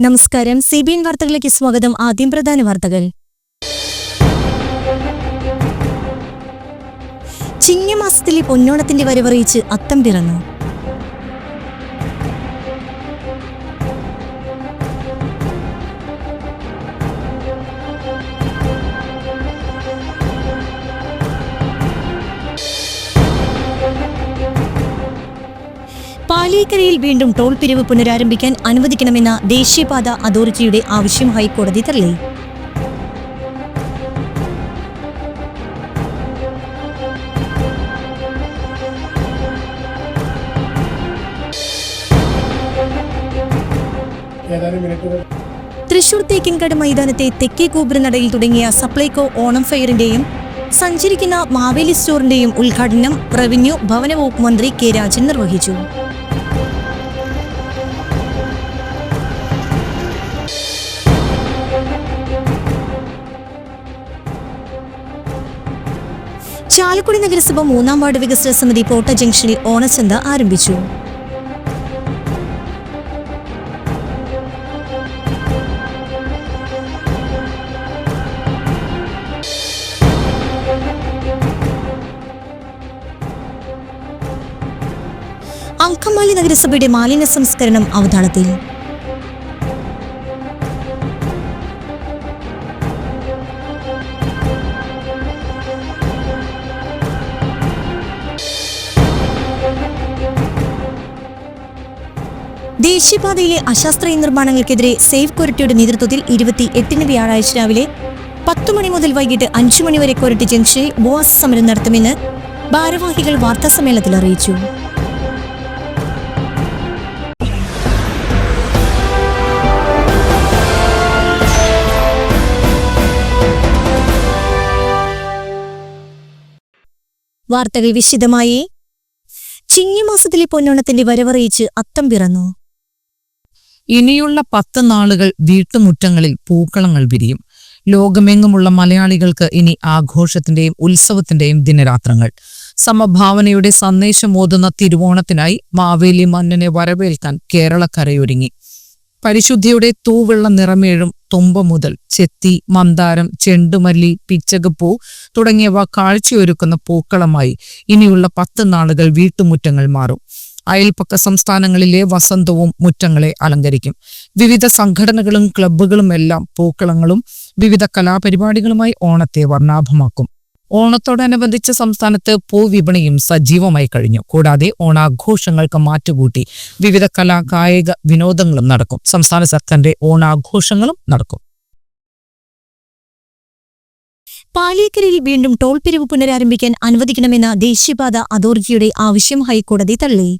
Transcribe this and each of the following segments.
നമസ്കാരം. C B N വാർത്തകളിലേക്ക് സ്വാഗതം. ആദ്യം പ്രധാന വാർത്തകൾ. ചിങ്ങമാസത്തിലെ പൊന്നോണത്തിന്റെ വരവറിയിച്ച് അത്തം പിറന്നു. പാലിയേക്കരയിൽ വീണ്ടും ടോൾ പിരിവ് പുനരാരംഭിക്കാൻ അനുവദിക്കണമെന്ന ദേശീയപാത അതോറിറ്റിയുടെ ആവശ്യം ഹൈക്കോടതി തള്ളി. തൃശൂർ തേക്കിൻകാട് മൈതാനത്തെ തെക്കേ ഗോപുരനടയിൽ തുടങ്ങിയ സപ്ലൈകോ ഓണം ഫെയറിന്റെയും സഞ്ചരിക്കുന്ന മാവേലി സ്റ്റോറിന്റെയും ഉദ്ഘാടനം റവന്യൂ ഭവനവകുപ്പ് മന്ത്രി കെ രാജൻ നിർവഹിച്ചു. ചാലക്കുടി നഗരസഭ മൂന്നാം വാർഡ് വികസന സമിതി പോട്ട ജംഗ്ഷനിൽ ഓണച്ചന്ത ആരംഭിച്ചു. അങ്കമാലി നഗരസഭയുടെ മാലിന്യ സംസ്കരണം അവതാളത്തിൽ. ദേശീയപാതയിലെ അശാസ്ത്രീയ നിർമ്മാണങ്ങൾക്കെതിരെ സേഫ് കൊരട്ടിയുടെ നേതൃത്വത്തിൽ ഇരുപത്തി എട്ടിന് വ്യാഴാഴ്ച രാവിലെ പത്തു മണി മുതൽ വൈകിട്ട് അഞ്ചു മണിവരെ കൊരട്ടി ജംഗ്ഷനിൽ ഉപവാസ സമരം നടത്തുമെന്ന് ഭാരവാഹികൾ വാർത്താസമ്മേളനത്തിൽ അറിയിച്ചു. വാർത്തകൾ വിശദമായി. ചിങ്ങമാസത്തിലെ പൊന്നോണത്തിന്റെ വരവറിയിച്ച് അത്തം പിറന്നു. ഇനിയുള്ള പത്ത് നാളുകൾ വീട്ടുമുറ്റങ്ങളിൽ പൂക്കളങ്ങൾ വിരിയും. ലോകമെങ്ങുമുള്ള മലയാളികൾക്ക് ഇനി ആഘോഷത്തിന്റെയും ഉത്സവത്തിന്റെയും ദിനരാത്രങ്ങൾ. സമഭാവനയുടെ സന്ദേശം ഓതുന്ന തിരുവോണത്തിനായി മാവേലി മന്നനെ വരവേൽക്കാൻ കേരളക്കരയൊരുങ്ങി. പരിശുദ്ധിയുടെ തൂവെള്ള നിറമേഴും തുമ്പ മുതൽ ചെത്തി മന്ദാരം ചെണ്ടുമല്ലി പിച്ചകപ്പൂ തുടങ്ങിയവ കാഴ്ചയൊരുക്കുന്ന പൂക്കളമായി ഇനിയുള്ള പത്ത് നാളുകൾ വീട്ടുമുറ്റങ്ങൾ മാറും. അയൽപ്പക്ക സംസ്ഥാനങ്ങളിലെ വസന്തവും മുറ്റങ്ങളെ അലങ്കരിക്കും. വിവിധ സംഘടനകളും ക്ലബ്ബുകളും എല്ലാം പൂക്കളങ്ങളും വിവിധ കലാപരിപാടികളുമായി ഓണത്തെ വർണാഭമാക്കും. ഓണത്തോടനുബന്ധിച്ച് സംസ്ഥാനത്ത് പൂവിപണിയും സജീവമായി കഴിഞ്ഞു. കൂടാതെ ഓണാഘോഷങ്ങൾക്ക് മാറ്റുകൂട്ടി വിവിധ കലാ കായിക വിനോദങ്ങളും നടക്കും. സംസ്ഥാന സർക്കാരിന്റെ ഓണാഘോഷങ്ങളും നടക്കും. പാലിയേക്കരയിൽ വീണ്ടും ടോൾ പിരിവ് പുനരാരംഭിക്കാൻ അനുവദിക്കണമെന്ന ദേശീയപാത അതോറിറ്റിയുടെ ആവശ്യം ഹൈക്കോടതി തള്ളി.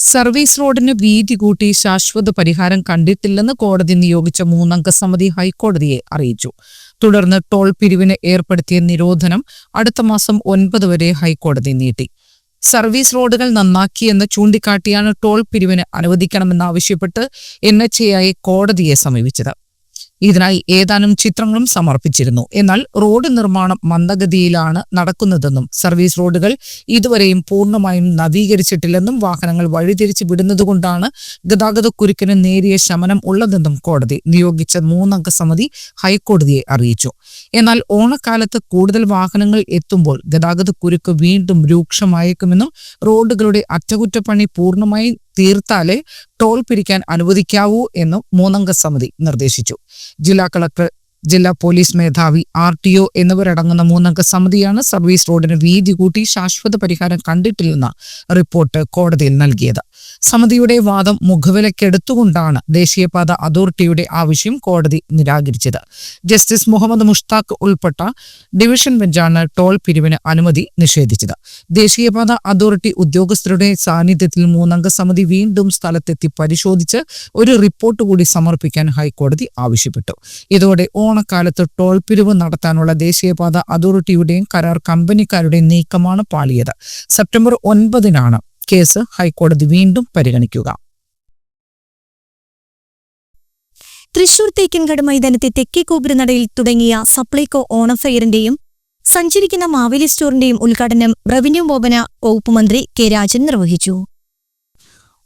സർവീസ് റോഡിന് വീതി കൂട്ടി ശാശ്വത പരിഹാരം കണ്ടിട്ടില്ലെന്ന് കോടതി നിയോഗിച്ച മൂന്നംഗ സമിതി ഹൈക്കോടതിയെ അറിയിച്ചു. തുടർന്ന് ടോൾ പിരിവിന് ഏർപ്പെടുത്തിയ നിരോധനം അടുത്ത മാസം ഒൻപത് വരെ ഹൈക്കോടതി നീട്ടി. സർവീസ് റോഡുകൾ നന്നാക്കിയെന്ന് ചൂണ്ടിക്കാട്ടിയാണ് ടോൾ പിരിവിന് അനുവദിക്കണമെന്നാവശ്യപ്പെട്ട് എൻ എച്ച് എ കോടതിയെ സമീപിച്ചത്. ഇതിനായി ഏതാനും ചിത്രങ്ങളും സമർപ്പിച്ചിരുന്നു. എന്നാൽ റോഡ് നിർമ്മാണം മന്ദഗതിയിലാണ് നടക്കുന്നതെന്നും സർവീസ് റോഡുകൾ ഇതുവരെയും പൂർണമായും നവീകരിച്ചിട്ടില്ലെന്നും വാഹനങ്ങൾ വഴിതിരിച്ച് വിടുന്നതുകൊണ്ടാണ് ഗതാഗതക്കുരുക്കിന് നേരിയ ശമനം ഉള്ളതെന്നും കോടതി നിയോഗിച്ച മൂന്നംഗ സമിതി ഹൈക്കോടതിയെ അറിയിച്ചു. എന്നാൽ ഓണക്കാലത്ത് കൂടുതൽ വാഹനങ്ങൾ എത്തുമ്പോൾ ഗതാഗതക്കുരുക്ക് വീണ്ടും രൂക്ഷമായേക്കുമെന്നും റോഡുകളുടെ അറ്റകുറ്റപ്പണി പൂർണമായി തീർത്താലേ ടോൾ പിരിക്കാൻ അനുവദിക്കാവൂ എന്നും മൂന്നംഗ സമിതി നിർദ്ദേശിച്ചു. ജില്ലാ കളക്ടർ ജില്ലാ പോലീസ് മേധാവി ആർ ടി ഒ എന്നിവരടങ്ങുന്ന മൂന്നംഗ സമിതിയാണ് സർവീസ് റോഡിന് വീതി കൂട്ടി ശാശ്വത പരിഹാരം കണ്ടിട്ടില്ലെന്ന റിപ്പോർട്ട് കോടതിയിൽ നൽകിയത്. സമിതിയുടെ വാദം മുഖവിലക്കെടുത്തുകൊണ്ടാണ് ദേശീയപാത അതോറിറ്റിയുടെ ആവശ്യം കോടതി നിരാകരിച്ചത്. ജസ്റ്റിസ് മുഹമ്മദ് മുഷ്താഖ് ഉൾപ്പെട്ട ഡിവിഷൻ ബെഞ്ചാണ് ടോൾ പിരിവിന് അനുമതി നിഷേധിച്ചത്. ദേശീയപാത അതോറിറ്റി ഉദ്യോഗസ്ഥരുടെ സാന്നിധ്യത്തിൽ മൂന്നംഗ സമിതി വീണ്ടും സ്ഥലത്തെത്തി പരിശോധിച്ച് ഒരു റിപ്പോർട്ട് കൂടി സമർപ്പിക്കാൻ ഹൈക്കോടതി ആവശ്യപ്പെട്ടു. ഇതോടെ ഓണക്കാലത്ത് ടോൾ പിരിവ് നടത്താനുള്ള ദേശീയപാത അതോറിറ്റിയുടെയും കരാർ കമ്പനിക്കാരുടെയും നീക്കമാണ് പാളിയത്. സെപ്റ്റംബർ ഒൻപതിനാണ് കേസ് ഹൈക്കോടതി വീണ്ടും പരിഗണിക്കുക. തൃശൂർ തേക്കിൻകാട് മൈതാനത്തെ തെക്കേ കോപുരനടയിൽ തുടങ്ങിയ സപ്ലൈകോ ഓണഫെയറിന്റെയും സഞ്ചരിക്കുന്ന മാവേലി സ്റ്റോറിന്റെയും ഉദ്ഘാടനം റവന്യൂ വകുപ്പ് മന്ത്രി കെ രാജൻ നിർവഹിച്ചു.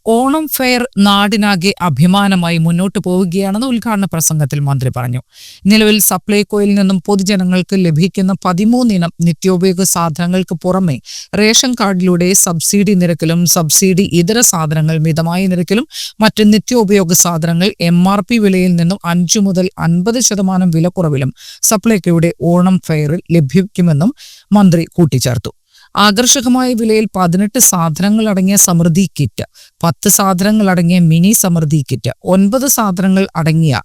ഓണം ഫെയർ നാടിനാകെ അഭിമാനമായി മുന്നോട്ടു പോവുകയാണെന്ന് ഉദ്ഘാടന പ്രസംഗത്തിൽ മന്ത്രി പറഞ്ഞു. നിലവിൽ സപ്ലൈകോയിൽ നിന്നും പൊതുജനങ്ങൾക്ക് ലഭിക്കുന്ന പതിമൂന്നിനം നിത്യോപയോഗ സാധനങ്ങൾക്ക് പുറമെ റേഷൻ കാർഡിലൂടെ സബ്സിഡി നിരക്കിലും സബ്സിഡി ഇതര സാധനങ്ങൾ മിതമായ നിരക്കിലും മറ്റ് നിത്യോപയോഗ സാധനങ്ങൾ എം ആർ പി വിലയിൽ നിന്നും അഞ്ചു മുതൽ അൻപത് ശതമാനം വിലക്കുറവിലും സപ്ലൈകോയുടെ ഓണം ഫെയറിൽ ലഭിക്കുമെന്നും മന്ത്രി കൂട്ടിച്ചേർത്തു. ആകർഷകമായ വിലയിൽ പതിനെട്ട് സാധനങ്ങൾ അടങ്ങിയ സമൃദ്ധി കിറ്റ് പത്ത് സാധനങ്ങൾ അടങ്ങിയ മിനി സമൃദ്ധി കിറ്റ് ഒൻപത് സാധനങ്ങൾ അടങ്ങിയ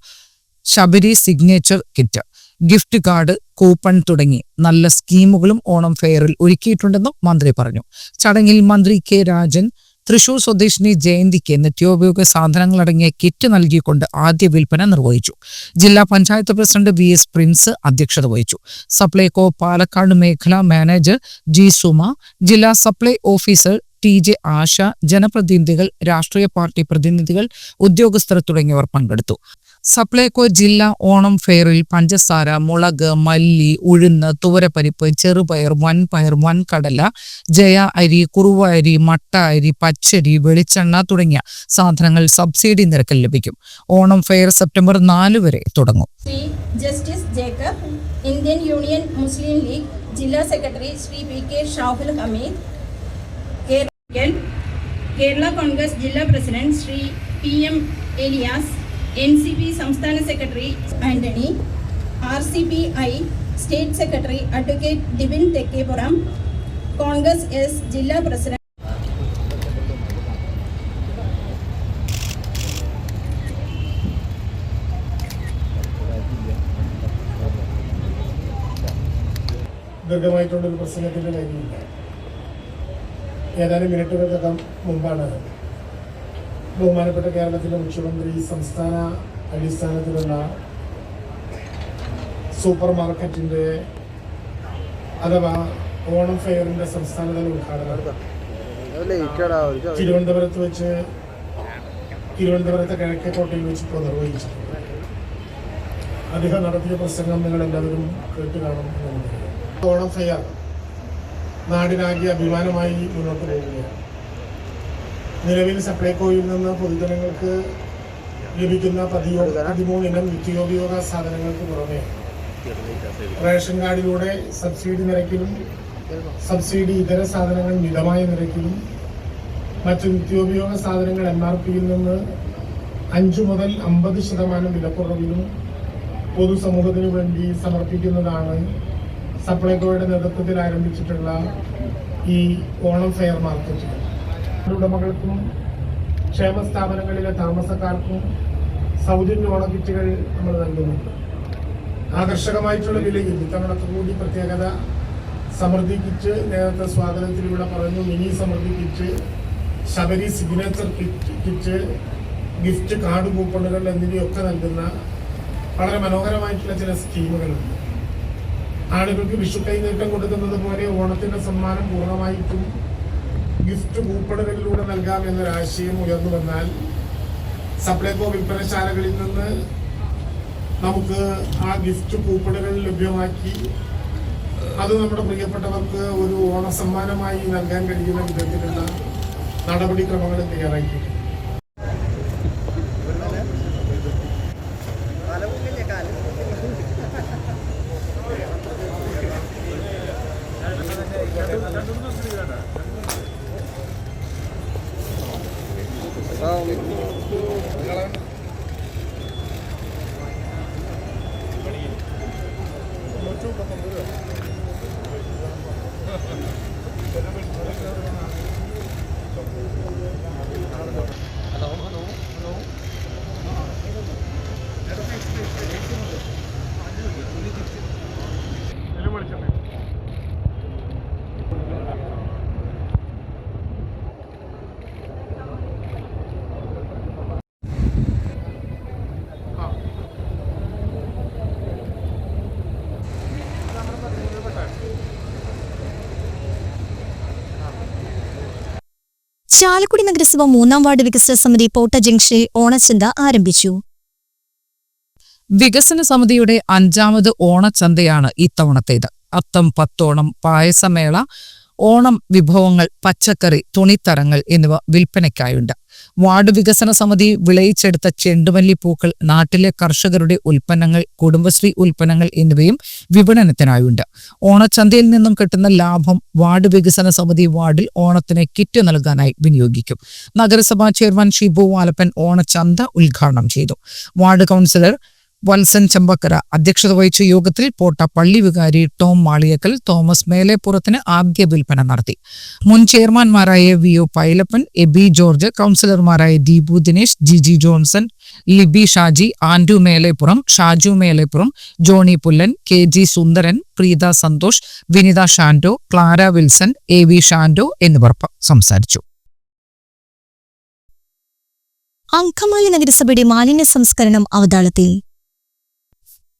Sabari signature kit gift card coupon തുടങ്ങി നല്ല സ്കീമുകളും ഓണം ഫെയറിൽ ഒരുക്കിയിട്ടുണ്ടെന്നും മന്ത്രി പറഞ്ഞു. ചടങ്ങിൽ മന്ത്രി കെ രാജൻ തൃശൂർ സ്വദേശിനി ജയന്തിക്ക് നിത്യോപയോഗ സാധനങ്ങളടങ്ങിയ കിറ്റ് നൽകിക്കൊണ്ട് ആദ്യ വിൽപ്പന നിർവഹിച്ചു. ജില്ലാ panchayat president V S Prince അധ്യക്ഷത വഹിച്ചു. സപ്ലൈകോ പാലക്കാട് മേഖലാ മാനേജർ ജി സുമ ജില്ലാ supply officer T J Asha ജനപ്രതിനിധികൾ രാഷ്ട്രീയ പാർട്ടി പ്രതിനിധികൾ ഉദ്യോഗസ്ഥർ തുടങ്ങിയവർ പങ്കെടുത്തു. സപ്ലൈകോ ജില്ലാ ഓണം ഫെയറിൽ പഞ്ചസാര മുളക് മല്ലി ഉഴുന്ന് തുവരപ്പരിപ്പ് ചെറുപയർ വൻപയർ വൻകടല ജയ അരി കുറുവ അരി മട്ട അരി പച്ചരി വെളിച്ചെണ്ണ തുടങ്ങിയ സാധനങ്ങൾ സബ്സിഡി നിരക്കിൽ ലഭിക്കും. ഓണം ഫെയർ സെപ്റ്റംബർ നാല് വരെ തുടങ്ങും. Justice Jacob Indian union Muslim league ജില്ലാ secretary Shri P K Shahul Hameed Kerala Congress ജില്ലാ president Shri P M Elias N C P സംസ്ഥാന secretary Antony R C P I state secretary advocate Dibin Thekkepuram Congress S ജില്ലാ president ദീർഘമായിട്ടുള്ളൊരു പ്രസംഗത്തിന്റെ കാര്യമില്ല. ഏതാനും മിനിറ്റുകൾക്കകം മുമ്പാണ് ബഹുമാനപ്പെട്ട കേരളത്തിലെ മുഖ്യമന്ത്രി സംസ്ഥാന അടിസ്ഥാനത്തിലുള്ള സൂപ്പർ മാർക്കറ്റിന്റെ അഥവാ ഓണം ഫെയറിന്റെ സംസ്ഥാനതല ഉദ്ഘാടനം. തിരുവനന്തപുരത്ത് വെച്ച് തിരുവനന്തപുരത്തെ കിഴക്കേക്കോട്ടയിൽ വെച്ച് ഇപ്പോൾ നിർവഹിച്ചിട്ടുണ്ട്. അദ്ദേഹം നടത്തിയ പ്രസംഗം നിങ്ങൾ എല്ലാവരും കേട്ട് കാണും ഓണം ഫെയർ നാടിനാകെ അഭിമാനമായി മുന്നോട്ട് പോവുകയാണ്. നിലവിൽ സപ്ലൈകോയിൽ നിന്ന് പൊതുജനങ്ങൾക്ക് ലഭിക്കുന്ന പതിയോ പതിമൂന്നിനം നിത്യോപയോഗ സാധനങ്ങൾക്ക് പുറമെ റേഷൻ കാർഡിലൂടെ സബ്സിഡി നിരക്കിലും സബ്സിഡി ഇതര സാധനങ്ങൾ മിതമായ നിരക്കിലും മറ്റു നിത്യോപയോഗ സാധനങ്ങൾ എം ആർ പിയിൽ നിന്ന് അഞ്ചു മുതൽ അമ്പത് ശതമാനം വിലക്കുറവിലും പൊതുസമൂഹത്തിന് വേണ്ടി സമർപ്പിക്കുന്നതാണ് സപ്ലൈകോയുടെ നേതൃത്വത്തിൽ ആരംഭിച്ചിട്ടുള്ള ഈ ഓണം ഫെയർ മാർക്കറ്റ് ഉടമകൾക്കും ക്ഷേമ സ്ഥാപനങ്ങളിലെ താമസക്കാർക്കും സൗജന്യ ഓണക്കിറ്റുകൾ നമ്മൾ നൽകുന്നുണ്ട് ആകർഷകമായിട്ടുള്ള വിലയിൽ ഇത്തവണത്തെ കൂടി പ്രത്യേകത സമൃദ്ധി കിറ്റ് നേരത്തെ സ്വാഗതത്തിലൂടെ പറഞ്ഞു mini Samriddhi kit Sabari signature kit kit gift card കൂപ്പണുകൾ എന്നിവയൊക്കെ നൽകുന്ന വളരെ മനോഹരമായിട്ടുള്ള ചില സ്കീമുകളുണ്ട് ആളുകൾക്ക് വിഷു കൈനീട്ടം കൊടുക്കുന്നത് പോലെ ഓണത്തിന്റെ സമ്മാനം പൂർണമായിട്ടും ഗിഫ്റ്റ് കൂപ്പണുകളിലൂടെ നൽകാം എന്നൊരാശയം ഉയർന്നു വന്നാൽ സപ്ലൈകോ വിൽപ്പനശാലകളിൽ നിന്ന് നമുക്ക് ആ ഗിഫ്റ്റ് കൂപ്പണുകൾ ലഭ്യമാക്കി അത് നമ്മുടെ പ്രിയപ്പെട്ടവർക്ക് ഒരു ഓണസമ്മാനമായി നൽകാൻ കഴിയുന്ന വിധത്തിലുള്ള നടപടിക്രമങ്ങൾ തയ്യാറാക്കിയിട്ടുണ്ട് ചാലക്കുടി നഗരസഭ മൂന്നാം വാർഡ് വികസന സമിതി പോട്ട ജംഗ്ഷനിൽ ഓണച്ചന്ത ആരംഭിച്ചു. വികസന സമിതിയുടെ അഞ്ചാമത് ഓണച്ചന്തയാണ് ഇത്തവണത്തേത്. അത്തം പത്തോണം പായസമേള ഓണം വിഭവങ്ങൾ പച്ചക്കറി തുണിത്തരങ്ങൾ എന്നിവ വിൽപ്പനയ്ക്കായുണ്ട്. വാർഡ് വികസന സമിതി വിളയിച്ചെടുത്ത ചെണ്ടുമല്ലി പൂക്കൾ നാട്ടിലെ കർഷകരുടെ ഉൽപ്പന്നങ്ങൾ കുടുംബശ്രീ ഉൽപ്പന്നങ്ങൾ എന്നിവയും വിപണനത്തിനായുണ്ട്. ഓണച്ചന്തയിൽ നിന്നും കിട്ടുന്ന ലാഭം വാർഡ് വികസന സമിതി വാർഡിൽ ഓണത്തിന് കിറ്റ് നൽകാനായി വിനിയോഗിക്കും. നഗരസഭാ ചെയർമാൻ ഷിബു വാലപ്പൻ ഓണച്ചന്ത ഉദ്ഘാടനം ചെയ്തു. വാർഡ് കൗൺസിലർ വത്സൻ ചമ്പക്കര അധ്യക്ഷത വഹിച്ച യോഗത്തിൽ പോട്ട പള്ളി വികാരി ടോം മാളിയക്കൽ തോമസ് മേലേപ്പുറത്തിന് ആദ്യ വിൽപ്പന നടത്തി. മുൻ ചെയർമാൻമാരായ V O Pailappan A B George കൗൺസിലർമാരായ Deepu Dinesh Jiji Johnson Libi Shaji Andu Melepuram Shaju Melepuram Johny Pullan K G Sundaran Preetha Santhosh Vinitha Shando Clara Wilson A V Shando എന്നിവർ സംസാരിച്ചു. അങ്കമാലി നഗരസഭയുടെ മാലിന്യ സംസ്കരണം അവതാളത്തിൽ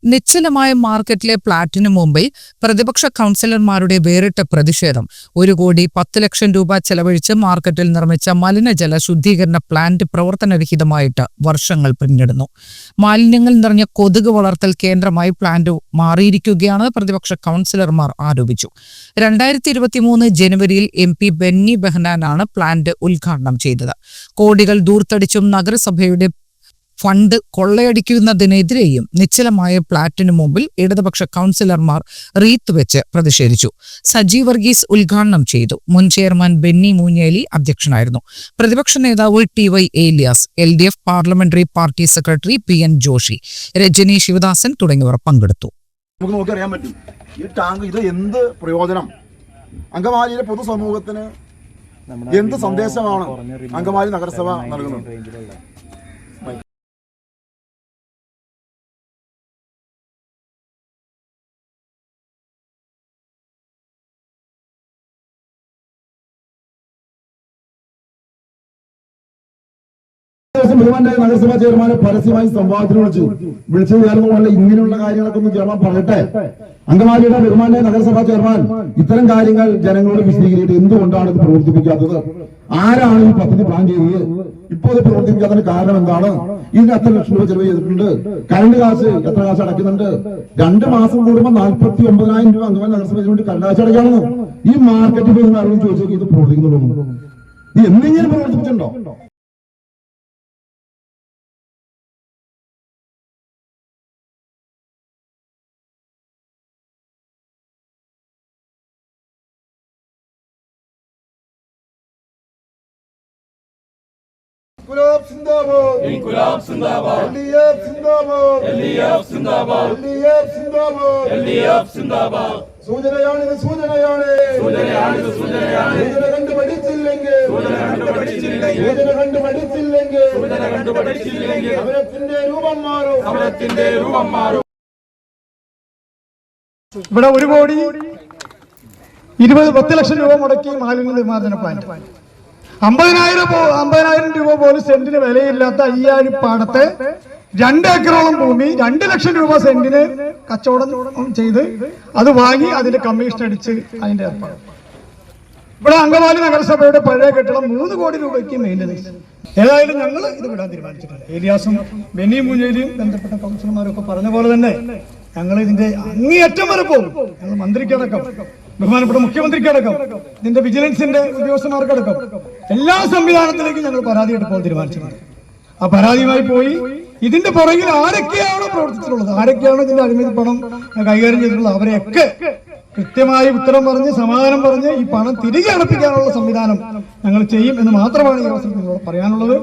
നിശ്ചലമായ മാർക്കറ്റിലെ ഫ്ളാറ്റിനു മുമ്പിൽ പ്രതിപക്ഷ കൗൺസിലർമാരുടെ വേറിട്ട പ്രതിഷേധം. ഒരു കോടി പത്ത് ലക്ഷം രൂപ ചെലവഴിച്ച് മാർക്കറ്റിൽ നിർമ്മിച്ച മലിനജല ശുദ്ധീകരണ പ്ലാന്റ് പ്രവർത്തനരഹിതമായിട്ട് വർഷങ്ങൾ പിന്നിടുന്നു. മാലിന്യങ്ങൾ നിറഞ്ഞ കൊതുക് വളർത്തൽ കേന്ദ്രമായി പ്ലാന്റ് മാറിയിരിക്കുകയാണ് പ്രതിപക്ഷ കൗൺസിലർമാർ ആരോപിച്ചു. രണ്ടായിരത്തി ഇരുപത്തി മൂന്ന് ജനുവരിയിൽ എം പി ബെന്നി ബെഹ്നാനാണ് പ്ലാന്റ് ഉദ്ഘാടനം ചെയ്തത്. കോടികൾ ദൂർത്തടിച്ചും നഗരസഭയുടെ ഫണ്ട് കൊള്ളയടിക്കുന്നതിനെതിരെയും നിശ്ചലമായ പ്ലാറ്റിനു മുമ്പിൽ ഇടതുപക്ഷ കൗൺസിലർമാർ റീത്ത് വെച്ച് പ്രതിഷേധിച്ചു. സജീവ് വർഗീസ് ഉദ്ഘാടനം ചെയ്തു. മുൻ ചെയർമാൻ ബെന്നി മൂഞ്ഞേലി അധ്യക്ഷനായിരുന്നു. പ്രതിപക്ഷ നേതാവ് T Y Elias L D F parliamentary party secretary P N Joshi Rajani Sivadasan തുടങ്ങിയവർ പങ്കെടുത്തു. നമുക്ക് നോക്കിയറിയാൻ പറ്റും. ഈ ടാങ്ക് ഇത് എന്ത് പ്രയോജനം? അങ്കമാലിയിലെ പൊതുസമൂഹത്തിന് എന്ത് സന്ദേശമാണ് അങ്കമാലി നഗരസഭ നൽകുന്നത്? നഗരസഭാ ചെയർമാനെ പരസ്യമായി സംവാദത്തിന് വിളിച്ചു വിളിച്ചു കൊണ്ട് ഇങ്ങനെയുള്ള കാര്യങ്ങളൊക്കെ ഒന്ന് ചെയർമാൻ പറയട്ടെ. അങ്കമാലിയുടെ ബഹുമാന്റെ നഗരസഭാ ചെയർമാൻ ഇത്തരം കാര്യങ്ങൾ ജനങ്ങളോട് വിശദീകരിച്ചിട്ട് എന്തുകൊണ്ടാണ് ഇത് പ്രവർത്തിപ്പിക്കാത്തത്? ആരാണ് ഈ പദ്ധതി പ്ലാൻ ചെയ്തത്? ഇപ്പോൾ ഇത് പ്രവർത്തിപ്പിക്കാത്തതിന് കാരണം എന്താണ്? ഇതിന് എത്ര ലക്ഷം രൂപ ചെലവ് ചെയ്തിട്ടുണ്ട്? കറണ്ട് കാശ് എത്ര കാശ് അടയ്ക്കുന്നുണ്ട്? രണ്ട് മാസം കൂടുമ്പോൾ നാൽപ്പത്തി ഒമ്പതിനായിരം രൂപ അങ്കമാലി നഗരസഭയ്ക്ക് വേണ്ടി കറണ്ട് കാശ് അടയ്ക്കാണെന്ന് ഈ മാർക്കറ്റിൽ പോയി ആരോടും ചോദിച്ചു ഇത് പ്രവർത്തിക്കുന്നുള്ളൂ ഇത് എന്തെങ്കിലും പ്രവർത്തിപ്പിച്ചിട്ടുണ്ടോ? സിന്ദാബാദ്. ഇൻകുലാബ് സിന്ദാബാദ്. എൽഡിഎഫ് സിന്ദാബാദ്. എൽഡിഎഫ് സിന്ദാബാദ്. എൽഡിഎഫ് സിന്ദാബാദ്. എൽഡിഎഫ് സിന്ദാബാദ്. സൂചനയാണിത് സൂചനയാണ്. സൂചനയാണിത് സൂചനയാണ്. സൂചന കണ്ടു പഠിച്ചില്ലെങ്കിൽ സൂചന കണ്ടു പഠിച്ചില്ലെങ്കിൽ സൂചന കണ്ടു പഠിച്ചില്ലെങ്കിൽ സൂചന കണ്ടു പഠിച്ചില്ലെങ്കിൽ സമരത്തിന്റെ രൂപം മാറും. സമരത്തിന്റെ രൂപം മാറും. ഇവിടെ ഒരു കോടി ഇരുപത് പത്ത് ലക്ഷം രൂപ മുടക്കി മാലിന്യ നിർമ്മാർജന പ്ലാന്റ് അമ്പതിനായിരം അമ്പതിനായിരം രൂപ പോലും സെന്റിന് വിലയില്ലാത്ത അയ്യായിരം പാടത്തെ രണ്ട് ഏക്കറോളം ഭൂമി രണ്ട് ലക്ഷം രൂപ സെന്റിന് കച്ചവടം ചെയ്ത് അത് വാങ്ങി അതിന്റെ കമ്മീഷൻ അടിച്ച് അതിന്റെ ഏർപ്പാട്. ഇവിടെ അങ്കമാലി നഗരസഭയുടെ പഴയ കെട്ടിടം മൂന്ന് കോടി രൂപയ്ക്ക് മെയിന്റനൻസ് ഏതായാലും ഞങ്ങൾ ഇത് വിടാൻ തീരുമാനിച്ചിട്ടുണ്ട്. ഏലിയാസും ബെന്നി മുഞ്ഞേലിയും ബന്ധപ്പെട്ട കൗൺസിലർമാരൊക്കെ പറഞ്ഞ പോലെ തന്നെ ഞങ്ങൾ ഇതിന്റെ അങ്ങേയറ്റം വരെ പോകും. ഞങ്ങൾ മന്ത്രിക്കടക്കം ബഹുമാനപ്പെട്ട മുഖ്യമന്ത്രിക്കടക്കം ഇതിന്റെ വിജിലൻസിന്റെ ഉദ്യോഗസ്ഥന്മാർക്കടക്കം എല്ലാ സംവിധാനത്തിലേക്കും ഞങ്ങൾ പരാതി എടുക്കാൻ തീരുമാനിച്ചിട്ടുണ്ട് ആ പരാതിയുമായി പോയി ഇതിന്റെ പുറകിൽ ആരൊക്കെയാണോ പ്രവർത്തിച്ചിട്ടുള്ളത് ആരൊക്കെയാണോ ഇതിന്റെ അഴിമതി പണം കൈകാര്യം ചെയ്തിട്ടുള്ളത് അവരെയൊക്കെ കൃത്യമായി ഉത്തരം പറഞ്ഞ് സമാധാനം പറഞ്ഞ് ഈ പണം തിരികെ അടപ്പിക്കാനുള്ള സംവിധാനം ഞങ്ങൾ ചെയ്യും എന്ന് മാത്രമാണ് ഈ അവസരത്തിൽ നിങ്ങളോട് പറയാനുള്ളത്.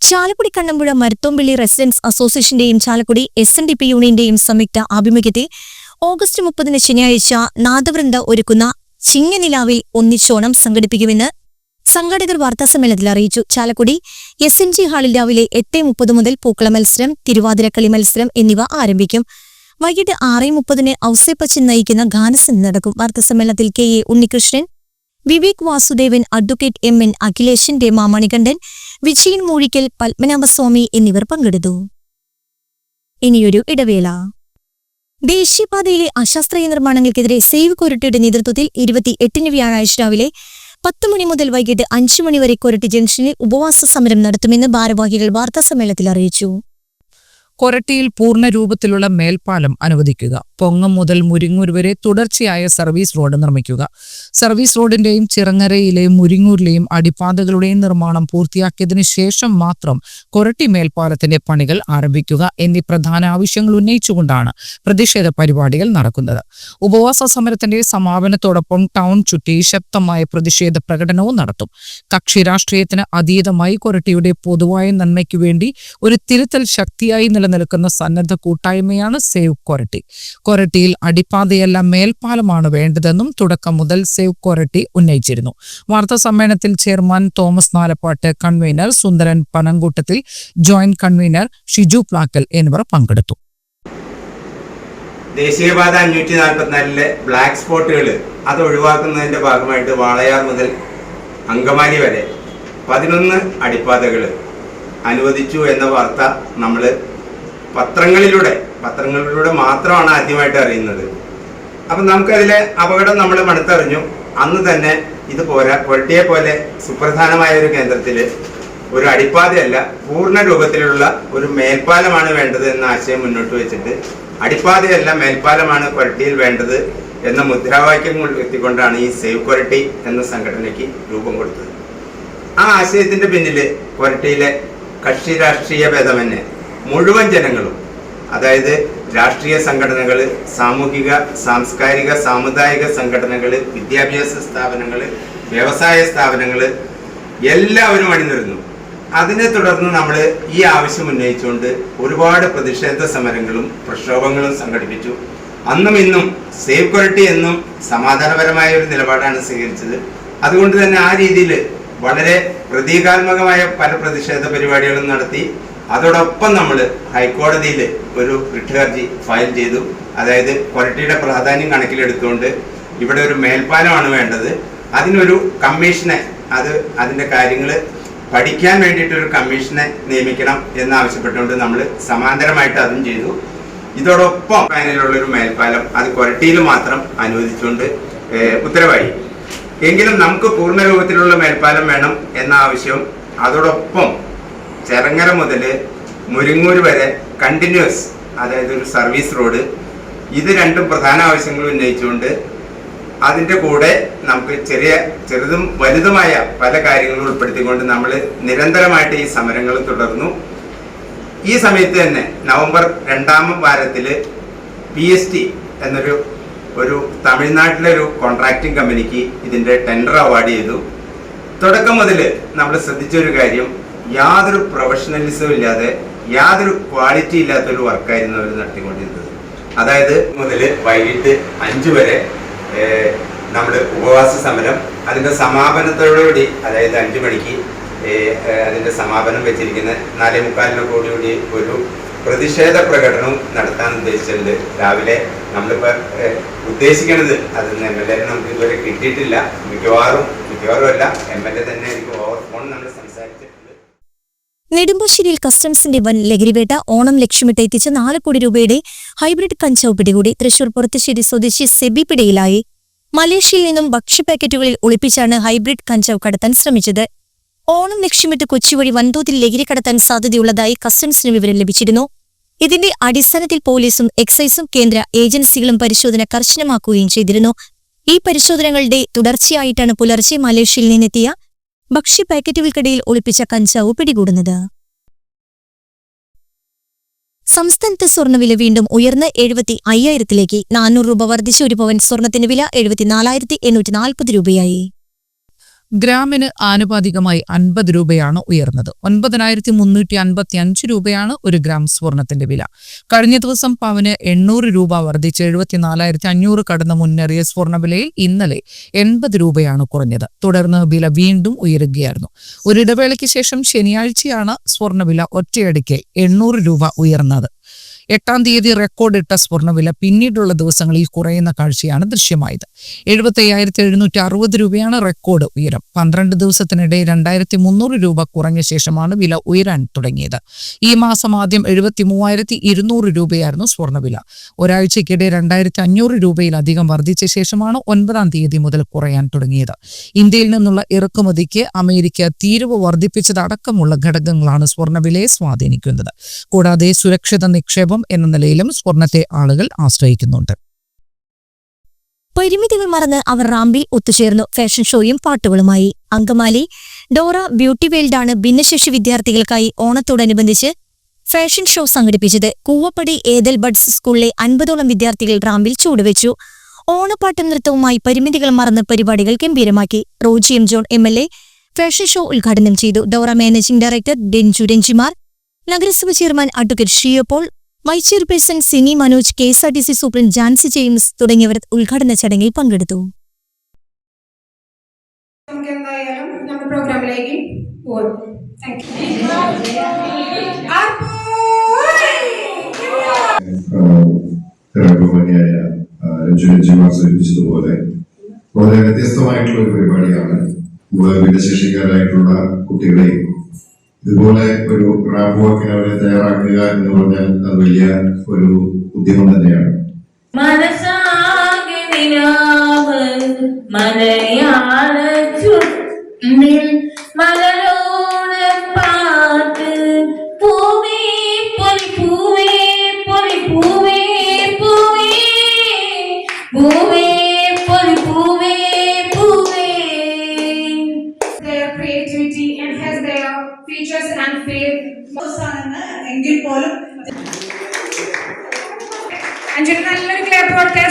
Chalakudy Kannampuzha Marathompilly residence അസോസിയേഷന്റെയും Chalakudy S N D P യൂണിയന്റെയും സംയുക്ത ആഭിമുഖ്യത്തിൽ ഓഗസ്റ്റ് മുപ്പതിന് ശനിയാഴ്ച നാദവൃന്ദ ഒരുക്കുന്ന ചിങ്ങനിലാവിൽ ഒന്നിച്ചോണം സംഘടിപ്പിക്കുമെന്ന് സംഘാടകർ വാർത്താസമ്മേളനത്തിൽ അറിയിച്ചു. ചാലക്കുടി എസ് എൻ ജി ഹാളിൽ രാവിലെ എട്ട് മുപ്പത് മുതൽ പൂക്കള മത്സരം തിരുവാതിരക്കളി മത്സരം എന്നിവ ആരംഭിക്കും. വൈകിട്ട് ആറ് മുപ്പതിന് ഔസേപ്പച്ചൻ നയിക്കുന്ന ഗാനസൻ നടക്കും. വാർത്താസമ്മേളനത്തിൽ K A Unnikrishnan Vivek Vasudevan advocate M N അഖിലേഷിന്റെ മാമണികണ്ഠൻ മണികണ്ഠൻ വിജയൻ മൂഴിക്കൽ പത്മനാഭസ്വാമി എന്നിവർ പങ്കെടുത്തു. ഇനിയൊരു ഇടവേള. ദേശീയപാതയിലെ അശാസ്ത്രീയ നിർമ്മാണങ്ങൾക്കെതിരെ സേവ് കൊരട്ടിയുടെ നേതൃത്വത്തിൽ ഇരുപത്തി എട്ടിന് വ്യാഴാഴ്ച രാവിലെ പത്ത് മണി മുതൽ വൈകിട്ട് അഞ്ചു മണി വരെ കൊരട്ടി ജംഗ്ഷനിൽ ഉപവാസ സമരം നടത്തുമെന്ന് ഭാരവാഹികൾ വാർത്താസമ്മേളനത്തിൽ അറിയിച്ചു. കൊരട്ടിയിൽ പൂർണ രൂപത്തിലുള്ള മേൽപ്പാലം അനുവദിക്കുക. പൊങ്ങം മുതൽ മുരിങ്ങൂർ വരെ തുടർച്ചയായ സർവീസ് റോഡ് നിർമ്മിക്കുക. സർവീസ് റോഡിന്റെയും ചിറങ്ങരയിലെയും മുരിങ്ങൂരിലെയും അടിപ്പാതകളുടെയും നിർമ്മാണം പൂർത്തിയാക്കിയതിനു ശേഷം മാത്രം കൊരട്ടി മേൽപ്പാലത്തിന്റെ പണികൾ ആരംഭിക്കുക എന്നീ പ്രധാന ആവശ്യങ്ങൾ ഉന്നയിച്ചുകൊണ്ടാണ് പ്രതിഷേധ പരിപാടികൾ നടക്കുന്നത്. ഉപവാസ സമരത്തിന്റെ സമാപനത്തോടൊപ്പം ടൗൺ ചുറ്റി ശക്തമായ പ്രതിഷേധ പ്രകടനവും നടത്തും. കക്ഷി രാഷ്ട്രീയത്തിന് അതീതമായി കൊരട്ടിയുടെ പൊതുവായ നന്മയ്ക്കു വേണ്ടി ഒരു തിരുത്തൽ ശക്തിയായി നിലനിൽക്കുന്ന സന്നദ്ധ കൂട്ടായ്മയാണ് സേവ് കൊരട്ടി. കൊരട്ടിയിൽ അടിപ്പാതയല്ല മേൽപ്പാലമാണ് വേണ്ടതെന്നും തുടക്കം മുതൽ സേവ് കൊരട്ടി ഉന്നയിച്ചിരുന്നു. വാർത്താ സമ്മേളനത്തിൽ chairman Thomas Nalappatt convener Sundaran Panankoottathil joint convener Shiju Plackal എന്നിവർ പങ്കെടുത്തു. ദേശീയപാത അഞ്ഞൂറ്റി നാൽപ്പത്തിനാലിലെ ബ്ലാക്ക് സ്പോട്ടുകൾ അത് ഒഴിവാക്കുന്നതിന്റെ ഭാഗമായിട്ട് വാളയാർ മുതൽ അങ്കമാലി വരെ പതിനൊന്ന് അടിപ്പാതകൾ അനുവദിച്ചു എന്ന വാർത്ത നമ്മൾ പത്രങ്ങളിലൂടെ പത്രങ്ങളിലൂടെ മാത്രമാണ് ആദ്യമായിട്ട് അറിയുന്നത്. അപ്പം നമുക്കതിലെ അപകടം നമ്മൾ മണത്തറിഞ്ഞു അന്ന് തന്നെ ഇത് പോരാ കൊരട്ടിയെ പോലെ സുപ്രധാനമായ ഒരു കേന്ദ്രത്തിൽ ഒരു അടിപ്പാതയല്ല പൂർണ രൂപത്തിലുള്ള ഒരു മേൽപ്പാലമാണ് വേണ്ടത് എന്ന ആശയം മുന്നോട്ട് വെച്ചിട്ട് അടിപ്പാതയല്ല മേൽപ്പാലമാണ് കൊരട്ടിയിൽ വേണ്ടത് എന്ന മുദ്രാവാക്യം എത്തിക്കൊണ്ടാണ് ഈ സേവ് കൊരട്ടി എന്ന സംഘടനയ്ക്ക് രൂപം കൊടുത്തത്. ആ ആശയത്തിന്റെ പിന്നിൽ കൊരട്ടിയിലെ കക്ഷി രാഷ്ട്രീയ ഭേദമന്യേ മുഴുവൻ ജനങ്ങളും അതായത് രാഷ്ട്രീയ സംഘടനകൾ സാമൂഹിക സാംസ്കാരിക സാമുദായിക സംഘടനകൾ വിദ്യാഭ്യാസ സ്ഥാപനങ്ങൾ വ്യവസായ സ്ഥാപനങ്ങൾ എല്ലാവരും അണിനിരുന്നു. അതിനെ തുടർന്ന് നമ്മൾ ഈ ആവശ്യം ഉന്നയിച്ചുകൊണ്ട് ഒരുപാട് പ്രതിഷേധ സമരങ്ങളും പ്രക്ഷോഭങ്ങളും സംഘടിപ്പിച്ചു. അന്നും ഇന്നും സേവ് ക്വാളിറ്റി എന്നും സമാധാനപരമായ ഒരു നിലപാടാണ് സ്വീകരിച്ചത്. അതുകൊണ്ട് തന്നെ ആ രീതിയിൽ വളരെ പ്രതീകാത്മകമായ പല പ്രതിഷേധ പരിപാടികളും നടത്തി അതോടൊപ്പം നമ്മൾ ഹൈക്കോടതിയിൽ ഒരു റിട്ട് ഹർജി ഫയൽ ചെയ്തു. അതായത് കൊരട്ടിയുടെ പ്രാധാന്യം കണക്കിലെടുത്തുകൊണ്ട് ഇവിടെ ഒരു മേൽപ്പാലമാണ് വേണ്ടത്. അതിനൊരു കമ്മീഷനെ അത് അതിന്റെ കാര്യങ്ങൾ പഠിക്കാൻ വേണ്ടിയിട്ട് ഒരു കമ്മീഷനെ നിയമിക്കണം എന്നാവശ്യപ്പെട്ടുകൊണ്ട് നമ്മൾ സമാന്തരമായിട്ട് അതും ചെയ്തു. ഇതോടൊപ്പം അതിനുള്ള ഒരു മേൽപ്പാലം അത് കൊരട്ടിയിൽ മാത്രം അനുവദിച്ചുകൊണ്ട് ഉത്തരവായി. എങ്കിലും നമുക്ക് പൂർണ രൂപത്തിലുള്ള മേൽപ്പാലം വേണം എന്ന ആവശ്യം. അതോടൊപ്പം ചെറങ്ങര മുതൽ മുരിങ്ങൂർ വരെ കണ്ടിന്യൂസ് അതായത് ഒരു സർവീസ് റോഡ് ഇത് രണ്ടും പ്രധാന ആവശ്യങ്ങൾ ഉന്നയിച്ചുകൊണ്ട് അതിന്റെ കൂടെ നമുക്ക് ചെറിയ ചെറുതും വലുതുമായ പല കാര്യങ്ങളും ഉൾപ്പെടുത്തിക്കൊണ്ട് നമ്മൾ നിരന്തരമായിട്ട് ഈ സമരങ്ങൾ തുടർന്നു. ഈ സമയത്ത് തന്നെ നവംബർ രണ്ടാം വാരത്തിൽ പി എസ് ടി എന്നൊരു ഒരു തമിഴ്നാട്ടിലെ ഒരു കോൺട്രാക്ടിംഗ് കമ്പനിക്ക് ഇതിന്റെ ടെൻഡർ അവാർഡ് ചെയ്തു. തുടക്കം മുതൽ നമ്മൾ ശ്രദ്ധിച്ചൊരു കാര്യം യാതൊരു പ്രൊഫഷണലിസം ഇല്ലാതെ യാതൊരു ക്വാളിറ്റി ഇല്ലാത്ത ഒരു വർക്കായിരുന്നു അവർ നടത്തിക്കൊണ്ടിരുന്നത്. അതായത് മുതൽ വൈകിട്ട് അഞ്ച് വരെ നമ്മുടെ ഉപവാസ സമരം അതിന്റെ സമാപനത്തോടുകൂടി അതായത് അഞ്ച് മണിക്ക് അതിന്റെ സമാപനം വെച്ചിരിക്കുന്ന നാലേ കൂടി ഒരു പ്രതിഷേധ പ്രകടനവും നടത്താൻ ഉദ്ദേശിച്ചിട്ടുണ്ട്. രാവിലെ നമ്മളിപ്പോൾ ഉദ്ദേശിക്കുന്നത് അത് എം എൽ എ നമുക്ക് ഇതുവരെ കിട്ടിയിട്ടില്ല. മിക്കവാറും മിക്കവാറും അല്ല. എം എൽ എ തന്നെ എനിക്ക് ഓവർ ഫോൺ നമ്മൾ നെടുമ്പാശ്ശേരിയിൽ കസ്റ്റംസിന്റെ വൻ ലഹരിവേട്ട ഓണം ലക്ഷ്യമിട്ട് എത്തിച്ച നാല് കോടി രൂപയുടെ ഹൈബ്രിഡ് കഞ്ചാവ് പിടികൂടി. തൃശൂർ പുറത്തുശ്ശേരി സ്വദേശി സെബി പിടിയിലായി. മലേഷ്യയിൽ നിന്നും ഭക്ഷ്യ പാക്കറ്റുകളിൽ ഒളിപ്പിച്ചാണ് ഹൈബ്രിഡ് കഞ്ചാവ് കടത്താൻ ശ്രമിച്ചത്. ഓണം ലക്ഷ്യമിട്ട് കൊച്ചി വഴി വൻതോതിൽ ലഹരി കടത്താൻ സാധ്യതയുള്ളതായി കസ്റ്റംസിന് വിവരം ലഭിച്ചിരുന്നു. ഇതിന്റെ അടിസ്ഥാനത്തിൽ പോലീസും എക്സൈസും കേന്ദ്ര ഏജൻസികളും പരിശോധന കർശനമാക്കുകയും ചെയ്തിരുന്നു. ഈ പരിശോധനകളുടെ തുടർച്ചയായിട്ടാണ് പുലർച്ചെ മലേഷ്യയിൽ നിന്നെത്തിയ ഭക്ഷ്യ പാക്കറ്റുകൾക്കിടയിൽ ഒളിപ്പിച്ച കഞ്ചാവ് പിടികൂടുന്നത്. സംസ്ഥാനത്ത് സ്വർണവില വീണ്ടും ഉയർന്ന് എഴുപത്തി അയ്യായിരത്തിലേക്ക് നാനൂറ് രൂപ വർദ്ധിച്ച. ഒരു പവൻ സ്വർണത്തിന്റെ വില എഴുപത്തിനാലായിരത്തി എണ്ണൂറ്റി നാൽപ്പത് രൂപയായി. ഗ്രാമിന് ആനുപാതികമായി അൻപത് രൂപയാണ് ഉയർന്നത്. ഒൻപതിനായിരത്തി മുന്നൂറ്റി അൻപത്തി അഞ്ച് രൂപയാണ് ഒരു ഗ്രാം സ്വർണത്തിന്റെ വില. കഴിഞ്ഞ ദിവസം പവന് എണ്ണൂറ് രൂപ വർദ്ധിച്ച് എഴുപത്തിനാലായിരത്തി അഞ്ഞൂറ് കടന്ന് മുന്നേറിയ സ്വർണവിലയിൽ ഇന്നലെ എൺപത് രൂപയാണ് കുറഞ്ഞത്. തുടർന്ന് വില വീണ്ടും ഉയരുകയായിരുന്നു. ഒരിടവേളയ്ക്ക് ശേഷം ശനിയാഴ്ചയാണ് സ്വർണവില ഒറ്റയടിക്ക് എണ്ണൂറ് രൂപ ഉയർന്നത്. എട്ടാം തീയതി റെക്കോർഡിട്ട സ്വർണവില പിന്നീടുള്ള ദിവസങ്ങളിൽ കുറയുന്ന കാഴ്ചയാണ് ദൃശ്യമായത്. എഴുപത്തി അയ്യായിരത്തി എഴുന്നൂറ്റി അറുപത് രൂപയാണ് റെക്കോർഡ് ഉയരം. പന്ത്രണ്ട് ദിവസത്തിനിടെ രണ്ടായിരത്തി മുന്നൂറ് രൂപ കുറഞ്ഞ ശേഷമാണ് വില ഉയരാൻ തുടങ്ങിയത്. ഈ മാസം ആദ്യം എഴുപത്തി മൂവായിരത്തി ഇരുന്നൂറ് രൂപയായിരുന്നു സ്വർണവില. ഒരാഴ്ചയ്ക്കിടെ രണ്ടായിരത്തി അഞ്ഞൂറ് രൂപയിലധികം വർദ്ധിച്ച ശേഷമാണ് ഒൻപതാം തീയതി മുതൽ കുറയാൻ തുടങ്ങിയത്. ഇന്ത്യയിൽ നിന്നുള്ള ഇറക്കുമതിക്ക് അമേരിക്ക തീരുവ വർദ്ധിപ്പിച്ചതടക്കമുള്ള ഘടകങ്ങളാണ് സ്വർണവിലയെ സ്വാധീനിക്കുന്നത്. കൂടാതെ സുരക്ഷിത നിക്ഷേപം ഉത്സവം എന്ന നിലയിലും സ്വർണത്തെ ആളുകൾ ആശ്രയിക്കുന്നുണ്ട്. പരിമിതികൾ മറന്ന് അവർ റാംബിൽ ഒത്തുചേർന്നു ഫാഷൻ ഷോയും പാട്ടുകളുമായി. അങ്കമാലി ഡോറ ബ്യൂട്ടി വേൾഡാണ് ഭിന്നശേഷി വിദ്യാർത്ഥികൾക്കായി ഓണത്തോടനുബന്ധിച്ച് ഫാഷൻ ഷോ സംഘടിപ്പിച്ചത്. കൂവപ്പടി ഏതൽ ബഡ്സ് സ്കൂളിലെ അൻപതോളം വിദ്യാർത്ഥികൾ റാമ്പിൽ ചൂടുവെച്ചു. ഓണപ്പാട്ടും നൃത്തവുമായി പരിമിതികൾ മറന്ന് പരിപാടികൾ ഗംഭീരമാക്കി. Roji M John M L A fashion show ഉദ്ഘാടനം ചെയ്തു. ഡോറ മാനേജിംഗ് ഡയറക്ടർ ഡെൻജു രഞ്ജിമാർ. നഗരസഭ chairman advocate Shiyopaul vice chairperson Sini Manoj K S R T C superintendent Jancy James തുടങ്ങിയവർ ഉദ്ഘാടന ചടങ്ങിൽ പങ്കെടുത്തു. നമുക്ക് എന്തായാലും നമ്മുടെ പ്രോഗ്രാമിലേക്ക് പോകാം താങ്ക് ബഹുമാനിയായ രഞ്ജു രഞ്ജിമാർ സൂചിപ്പിച്ചതുപോലെ വളരെ വ്യത്യസ്തമായിട്ടുള്ള ഒരു പരിപാടിയാണ്. ഭിന്നശേഷിക്കാരായിട്ടുള്ള കുട്ടികളെയും ഇതുപോലെ ഒരു റാപ്പ് വാക്കിന് അവരെ തയ്യാറാക്കുക എന്ന് പറഞ്ഞാൽ അത് വലിയ ഒരു ഉദ്യമം തന്നെയാണ്. മനസാകെ മനയാണ് ചുണ്ടിൽ അഞ്ചൊരു നല്ലൊരു ക്ലിയർ കൊടുത്തേ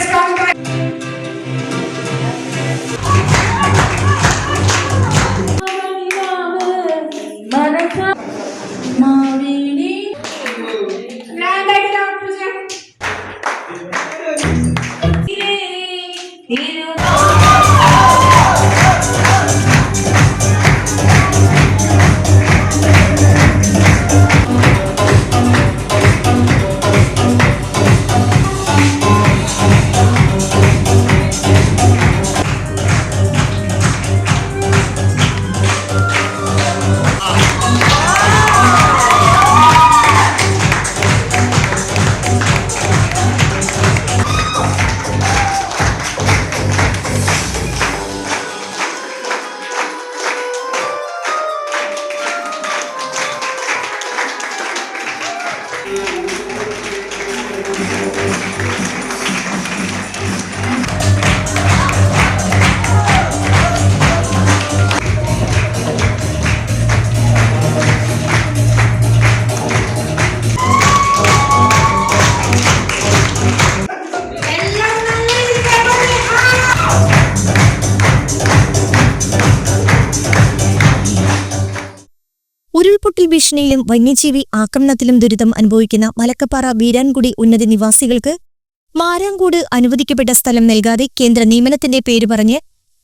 ഭീഷണിയിലും വന്യജീവി ആക്രമണത്തിലും ദുരിതം അനുഭവിക്കുന്ന മലക്കപ്പാറ വീരാൻകുടി ഉന്നത നിവാസികൾക്ക് മാരാങ്കൂട് അനുവദിക്കപ്പെട്ട സ്ഥലം നൽകാതെ കേന്ദ്ര നിയമനത്തിന്റെ പേര് പറഞ്ഞ്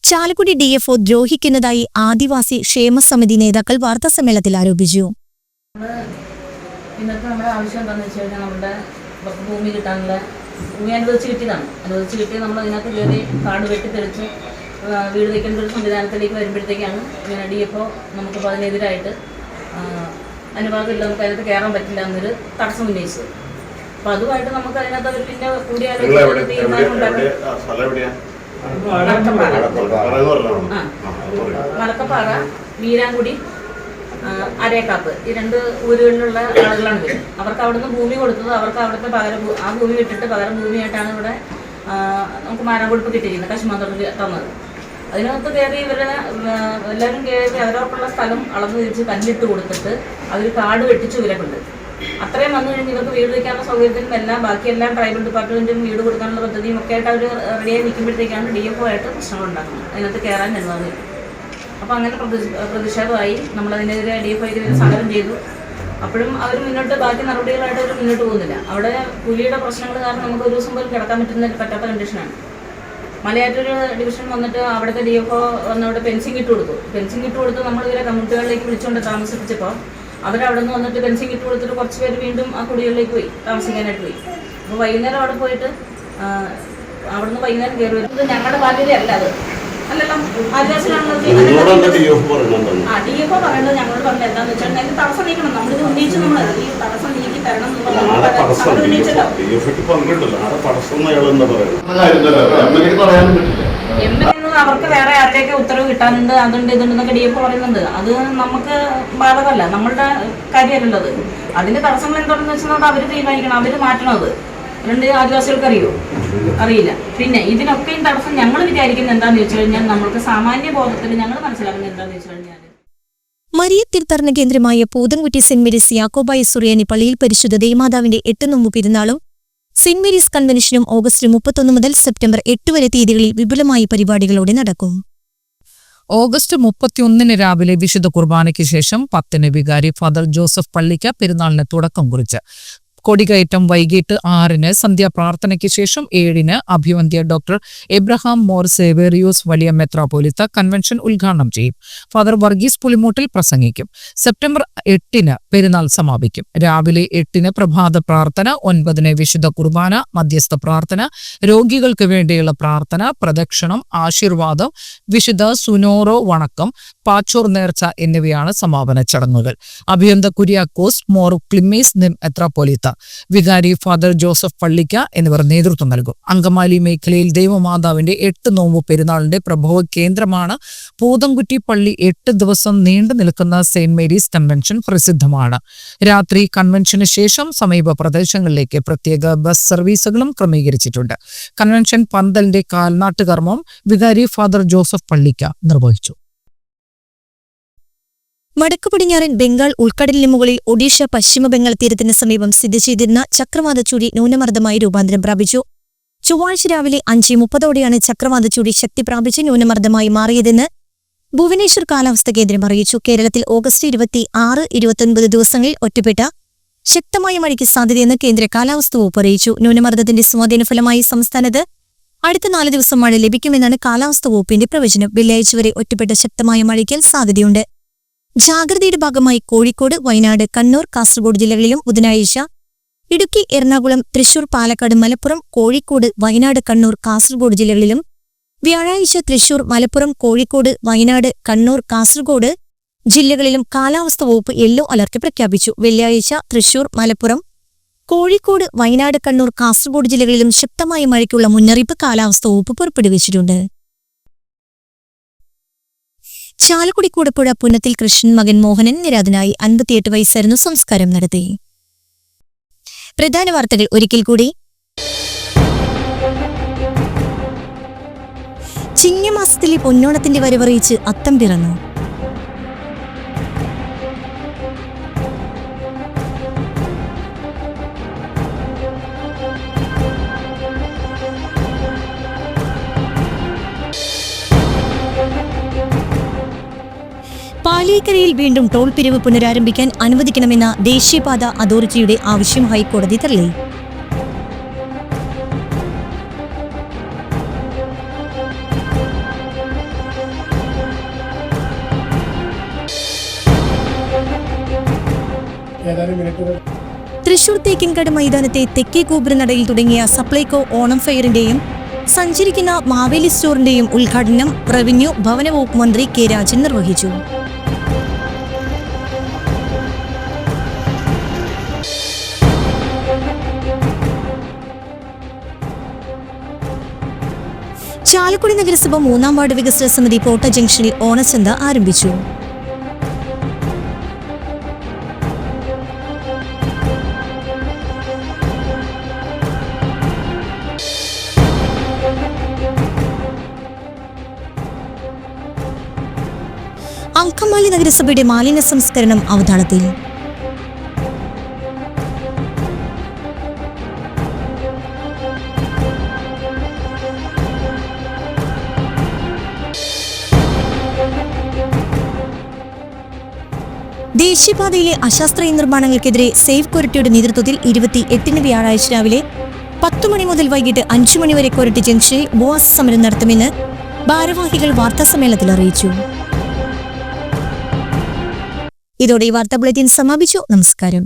ചാലക്കുടി ഡിഎഫ്ഒ ദ്രോഹിക്കുന്നതായി ആദിവാസി ക്ഷേമസമിതി നേതാക്കൾ വാർത്താസമ്മേളനത്തിൽ ആരോപിച്ചു. ഇന്നത്തെ നമ്മുടെ ആവശ്യം എന്താണെന്ന് വെച്ച് കഴിഞ്ഞാൽ നമ്മുടെ ഭൂമി കിട്ടാനുള്ള ഭൂമി അനുവദിച്ച് കിട്ടിയതാണ്. അനുവദിച്ച് നമ്മൾ അതിനകത്ത് കയറി കാട് ആ, വീട് വയ്ക്കേണ്ട ഒരു സംവിധാനത്തിലേക്ക് വരുമ്പോഴത്തേക്കാണ് ഇങ്ങനെ ഡി എഫ് ഒ നമുക്കിപ്പോൾ അതിനെതിരായിട്ട് അനുവാദമില്ല നമുക്ക് അതിനകത്ത് കയറാൻ പറ്റില്ല എന്നൊരു തടസ്സം ഉന്നയിച്ചത് അപ്പൊ അതുമായിട്ട് നമുക്ക് അതിനകത്ത് അവർ പിന്നെ കൂടിയാലോചന തീരുമാനം മലക്കപ്പാറ ആ, അരേക്കാപ്പ് ഈ രണ്ട് ഊരുകളിലുള്ള ആളുകളാണ് വരുന്നത് അവർക്ക് അവിടുന്ന് ഭൂമി കൊടുത്തത് അവർക്ക് അവിടുത്തെ പകരം ആ ഭൂമി വിട്ടിട്ട് പകരം ഭൂമിയായിട്ടാണ് ഇവിടെ നമുക്ക് മരം കൊടുപ്പ് കിട്ടിയിരിക്കുന്നത്. കശുമാന്തോട് തന്നത്. അതിനകത്ത് കയറി ഇവരുടെ എല്ലാവരും കയറി അവരോടുള്ള സ്ഥലം അളന്ന് തിരിച്ച് കല്ലിട്ട് കൊടുത്തിട്ട് അവർ കാട് വെട്ടിച്ചു ഇവരെക്കൊണ്ട് അത്രയും വന്നു കഴിഞ്ഞ് ഇവർക്ക് വീട് വയ്ക്കാനുള്ള സൗകര്യത്തിനും എല്ലാം ബാക്കി ബാക്കിയെല്ലാം ട്രൈബൽ ഡിപ്പാർട്ട്മെന്റും വീട് കൊടുക്കാനുള്ള പദ്ധതിയും ഒക്കെ ആയിട്ട് അവർ റെഡിയായി നിൽക്കുമ്പോഴത്തേക്കാണ് ഡി എഫ് ആയിട്ട് പ്രശ്നങ്ങൾ ഉണ്ടാക്കുന്നത് അതിനകത്ത് കയറാൻ നിന്നത് അപ്പോൾ അങ്ങനെ പ്രതി- പ്രതിഷേധമായി നമ്മളതിനെതിരെ ഡി എഫ് ഐക്കെതിരെ സമരം ചെയ്തു. അപ്പോഴും അവർ മുന്നോട്ട് ബാക്കി നടപടികളായിട്ട് അവർ മുന്നോട്ട് പോകുന്നില്ല. അവിടെ പുലിയുടെ പ്രശ്നങ്ങൾ കാരണം നമുക്ക് ഒരു ദിവസം പോലും കിടക്കാൻ പറ്റുന്ന പറ്റാത്ത കണ്ടീഷനാണ് മലയാറ്റൂർ ഡിവിഷൻ വന്നിട്ട് അവിടുത്തെ ഡി എഫ് ഒ വന്നവിടെ അവിടെ ഫെൻസിങ് ഇട്ട് കൊടുത്തു. പെൻസിങ് ഇട്ട് കൊടുത്ത് നമ്മൾ ഇവരെ കമ്മ്യൂണിറ്റികളിലേക്ക് വിളിച്ചുകൊണ്ട് താമസിപ്പിച്ചപ്പോൾ അവരവിടെ നിന്ന് വന്നിട്ട് പെൻസിങ് ഇട്ട് കൊടുത്തിട്ട് കുറച്ച് പേര് വീണ്ടും ആ കുടികളിലേക്ക് പോയി താമസിക്കാനായിട്ട് പോയി. അപ്പോൾ വൈകുന്നേരം അവിടെ പോയിട്ട് അവിടുന്ന് വൈകുന്നേരം കയറി വരുന്നത് ഞങ്ങളുടെ ബാധ്യതയല്ല അത്. അല്ലല്ലോ ആദിവാസികളാണല്ലോ ആ ഡി എഫ് ഒ പറയുന്നത് ഞങ്ങളോട് പറഞ്ഞത് എന്താണെന്ന് വെച്ചാൽ അതിന് തടസ്സം നീക്കണം. നമ്മളിത് ഉന്നയിച്ചു നമ്മൾ ഈ തടസ്സം തരണം അവർക്ക് വേറെ ആരുടെയൊക്കെ ഉത്തരവ് കിട്ടാനുണ്ട് അതുണ്ട് ഇതുണ്ടെന്നൊക്കെ ഡി എഫ് പറയുന്നുണ്ട്. അത് നമുക്ക് ബാധകമല്ല. നമ്മളുടെ കാര്യമല്ലത് അത്. അതിന്റെ തടസ്സങ്ങൾ എന്താണെന്ന് വെച്ചാൽ അത് അവർ തീരുമാനിക്കണം. അവർ മാറ്റണം അത്. രണ്ട് ആദിവാസികൾക്ക് അറിയോ? അറിയില്ല. പിന്നെ ഇതിനൊക്കെയും തടസ്സം ഞങ്ങൾ വിചാരിക്കുന്നത് എന്താണെന്ന് വെച്ച് കഴിഞ്ഞാൽ നമ്മൾക്ക് സാമാന്യ ബോധത്തിൽ ഞങ്ങൾ മനസ്സിലാക്കുന്നത് എന്താണെന്ന് വെച്ച് കഴിഞ്ഞാൽ മരിയ തീർത്ഥാടന കേന്ദ്രമായ പൂതൻകുട്ടി സെന്റ് മേരീസ് യാക്കോബായ സുറിയാനി പള്ളിയിൽ പരിശുദ്ധ ദേമാതാവിന്റെ എട്ട് നോമ്പ് പെരുന്നാളും സെന്റ് മേരീസ് കൺവെൻഷനും ഓഗസ്റ്റ് മുപ്പത്തൊന്ന് മുതൽ സെപ്റ്റംബർ എട്ട് വരെ തീയതികളിൽ വിപുലമായ പരിപാടികളോടെ നടക്കും. ഓഗസ്റ്റ് മുപ്പത്തിയൊന്നിന് രാവിലെ വിശുദ്ധ കുർബാനയ്ക്ക് ശേഷം പത്തിന് വികാരി ഫാദർ ജോസഫ് പള്ളിക്ക പെരുന്നാളിന് തുടക്കം കുറിച്ച് കൊടികയറ്റം വൈകിട്ട് ആറിന് സന്ധ്യാപ്രാർത്ഥനയ്ക്ക് ശേഷം ഏഴിന് അഭിവന്ധ്യ ഡോക്ടർ എബ്രഹാം മോർ സേവേറിയോസ് വലിയ മെത്രാപോലിത്ത കൺവെൻഷൻ ഉദ്ഘാടനം ചെയ്യും. ഫാദർ വർഗീസ് പുലിമൂട്ടിൽ പ്രസംഗിക്കും. സെപ്റ്റംബർ എട്ടിന് പെരുന്നാൾ സമാപിക്കും. രാവിലെ എട്ടിന് പ്രഭാത പ്രാർത്ഥന ഒൻപതിന് വിശുദ്ധ കുർബാന മധ്യസ്ഥ പ്രാർത്ഥന രോഗികൾക്ക് വേണ്ടിയുള്ള പ്രാർത്ഥന പ്രദക്ഷിണം ആശീർവാദം വിശുദ്ധ സുനോറോ വണക്കം പാച്ചോർ നേർച്ച എന്നിവയാണ് സമാപന ചടങ്ങുകൾ. അഭിയന്ത കുര്യാക്കോസ് മോർ ക്ലിമീസ് നിം എത്രാപ്പൊലിത്ത വികാരി ഫാദർ ജോസഫ് പള്ളിക്ക എന്നിവർ നേതൃത്വം നൽകും. അങ്കമാലി മേഖലയിൽ ദൈവമാതാവിന്റെ എട്ട് നോമ്പ് പെരുന്നാളിന്റെ പ്രഭവ കേന്ദ്രമാണ്. പൂതംകുറ്റി പള്ളി എട്ട് ദിവസം നീണ്ടു നിൽക്കുന്ന സെയിന്റ് മേരീസ് കൺവെൻഷൻ പ്രസിദ്ധമാണ്. രാത്രി കൺവെൻഷന് ശേഷം സമീപ പ്രദേശങ്ങളിലേക്ക് പ്രത്യേക ബസ് സർവീസുകളും ക്രമീകരിച്ചിട്ടുണ്ട്. കൺവെൻഷൻ പന്തലിന്റെ കാൽനാട്ടുകർമ്മം വികാരി ഫാദർ ജോസഫ് പള്ളിക്ക നിർവഹിച്ചു. വടക്കു പടിഞ്ഞാറൻ ബംഗാൾ ഉൾക്കടലിന് മുകളിൽ ഒഡീഷ പശ്ചിമ ബംഗാൾ തീരത്തിന് സമീപം സ്ഥിതി ചെയ്തിരുന്ന ചക്രവാത ചുഴി ന്യൂനമർദ്ദമായി രൂപാന്തരം പ്രാപിച്ചു. ചൊവ്വാഴ്ച രാവിലെ അഞ്ച് മുപ്പതോടെയാണ് ചക്രവാത ചുഴി ശക്തി പ്രാപിച്ച് ന്യൂനമർദ്ദമായി മാറിയതെന്ന് ഭുവനേശ്വർ കാലാവസ്ഥാ കേന്ദ്രം അറിയിച്ചു. കേരളത്തിൽ ഓഗസ്റ്റ് ഇരുപത്തി ആറ് ഇരുപത്തൊൻപത് ദിവസങ്ങളിൽ ഒറ്റപ്പെട്ട ശക്തമായ മഴയ്ക്ക് സാധ്യതയെന്ന് കേന്ദ്ര കാലാവസ്ഥാ വകുപ്പ് അറിയിച്ചു. ന്യൂനമർദ്ദത്തിന്റെ സ്വാധീന ഫലമായി സംസ്ഥാനത്ത് അടുത്ത നാല് ദിവസം മഴ ലഭിക്കുമെന്നാണ് കാലാവസ്ഥാ വകുപ്പിന്റെ പ്രവചനം. വെള്ളിയാഴ്ച വരെ ഒറ്റപ്പെട്ട ശക്തമായ മഴയ്ക്ക് സാധ്യതയുണ്ട്. ജാഗ്രതയുടെ ഭാഗമായി കോഴിക്കോട് വയനാട് കണ്ണൂർ കാസർഗോഡ് ജില്ലകളിലും ബുധനാഴ്ച ഇടുക്കി എറണാകുളം തൃശൂർ പാലക്കാട് മലപ്പുറം കോഴിക്കോട് വയനാട് കണ്ണൂർ കാസർഗോഡ് ജില്ലകളിലും വ്യാഴാഴ്ച തൃശൂർ മലപ്പുറം കോഴിക്കോട് വയനാട് കണ്ണൂർ കാസർഗോഡ് ജില്ലകളിലും കാലാവസ്ഥ വകുപ്പ് യെല്ലോ അലർട്ട് പ്രഖ്യാപിച്ചു. വെള്ളിയാഴ്ച തൃശൂർ മലപ്പുറം കോഴിക്കോട് വയനാട് കണ്ണൂർ കാസർഗോഡ് ജില്ലകളിലും ശക്തമായ മഴയ്ക്കുള്ള മുന്നറിയിപ്പ് കാലാവസ്ഥ വകുപ്പ് പുറപ്പെടുവിച്ചിട്ടുണ്ട്. ചാലക്കുടി കൂടപ്പുഴ പുന്നത്തിൽ കൃഷ്ണൻ മകൻ മോഹനൻ നിരാതനായി അൻപത്തിയെട്ട് വയസ്സായിരുന്നു സംസ്കാരം നടത്തി. പ്രധാന വാർത്തകൾ ഒരിക്കൽ കൂടി. ചിങ്ങമാസത്തിലെ പൊന്നോണത്തിന്റെ വരവറിയിച്ച് അത്തം പിറന്നു. പാലിയേക്കരയിൽ വീണ്ടും ടോൾ പിരിവ് പുനരാരംഭിക്കാൻ അനുവദിക്കണമെന്ന ദേശീയപാത അതോറിറ്റിയുടെ ആവശ്യം ഹൈക്കോടതി തള്ളി. തൃശൂർ തേക്കിൻകാട് മൈതാനത്തെ തെക്കേ ഗോപുരനടയിൽ തുടങ്ങിയ സപ്ലൈകോ ഓണം ഫെയറിന്റെയും സഞ്ചരിക്കുന്ന മാവേലി സ്റ്റോറിന്റെയും ഉദ്ഘാടനം റവന്യൂ ഭവന വകുപ്പ് മന്ത്രി കെ രാജൻ നിർവഹിച്ചു. ചാലക്കുടി നഗരസഭ മൂന്നാം വാർഡ് വികസന സമിതി പോട്ട ജംഗ്ഷനിൽ ഓണച്ചന്ത ആരംഭിച്ചു. അങ്കമാലി നഗരസഭയുടെ മാലിന്യ സംസ്കരണം അവതാളത്തിൽ. ദേശീയപാതയിലെ അശാസ്ത്രീയ നിർമ്മാണങ്ങൾക്കെതിരെ സേഫ് കൊരട്ടിയുടെ നേതൃത്വത്തിൽ ഇരുപത്തി എട്ടിന് വ്യാഴാഴ്ച രാവിലെ പത്തു മണി മുതൽ വൈകിട്ട് അഞ്ചു മണിവരെ കൊരട്ടി ജംഗ്ഷനിൽ ഉപവാസ സമരം നടത്തുമെന്ന് ഭാരവാഹികൾ വാർത്താസമ്മേളനത്തിൽ അറിയിച്ചു. ഇതോടെ ഈ വാർത്താ ബുള്ളറ്റിൻ സമാപിച്ചു. നമസ്കാരം.